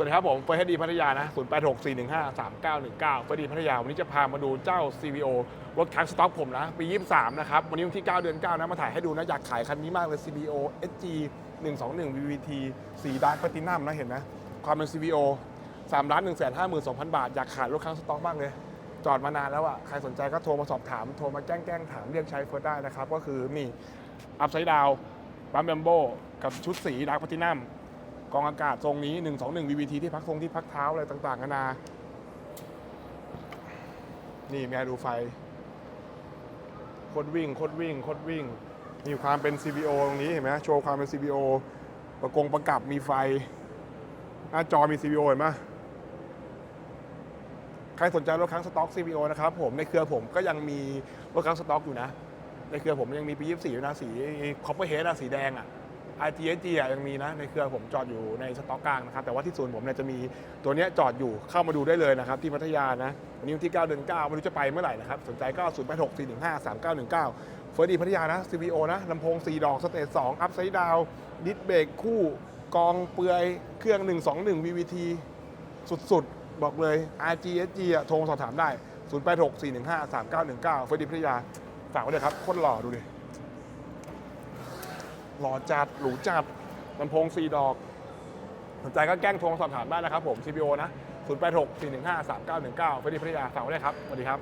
วัสดีครับผมเฟร์สดีพัทยานะ 0 8 6 4 1 5 3 9 1 9เฟร์ดีพัทยา วันนี้จะพามาดูเจ้า CVO รถคันสต็อกผมนะ ปี 23 นะครับ วันนี้วันที่ 9 เดือน 9 นะ มาถ่ายให้ดูนะ อยากขายคันนี้มากเลย CVO SG 121 VVT สีดาร์กแพตินัมนะ เห็นนะ ความเป็น CVO 3ล้าน1 5 2 0 0 0 บาท อยากขายรถคันสต็อกบ้างเลย จอดมานานแล้วอะใครสนใจก็โทรมาสอบถาม โทรมาแกล้งแกล้งถามเรียกใช้เฟิร์สได้นะครับ ก็คือมีอัพไซด์ดาวปั๊มแบมโบกับชุดสีดาร์กแพตินัม กองอากาศทรงนี้ 121 VVT ที่พักทรงที่พักเท้าอะไรต่างๆนานานี่แม่ดูไฟโคดวิ่งโคดวิ่งโคดวิ่ง มีความเป็น CVO ตรงนี้เห็นไหมโชว์ความเป็น CVO ประกงประกับมีไฟ หน้าจอมี CVO เห็นไหมใครสนใจรถครั้งสต็อก CVO นะครับผมในเครือผมก็ยังมีรถครั้งสต็อกอยู่นะ ในเครือผมยังมีปี 24 อยู่นะสีคอปเปอร์เฮดอะสีแดงอะ ITSG อะยังมีนะในเครือผมจอดอยู่ในสต็อกกลางนะครับแต่ว่าที่ศูนย์ผมเนี่ยจะมีตัวเนี้ยจอดอยู่เข้ามาดูได้เลยนะครับที่พัทยานะวันนี้วันที่ 9 เดือน 9 ไม่รู้จะไปเมื่อไหร่นะครับสนใจก็ 0 8 6 4 1 5 3 9 1 9 เฟิร์ดีพัทยานะ CVO นะลำโพง 4 ดอก สเตจ2อัพไซด์ดาวดิสเบรกคู่กองเปลือยเครื่อง 121 VVT สุดๆ บอกเลย RGSG อะโทรสอบถามได้ 0 8 6 4 1 5 3 9 1 9 เฟิร์ดีพัทยาฝากไว้เลยครับโคตรหล่อดูดิ หล่อจัด หรูจัดลำโพงสีดอก สนใจก็แกล้งโทรสอบถามได้นะครับผม CPO นะ 086 415 3919เฟรดีพัทยาฝากไว้ด้วยครับ สวัสดีครับ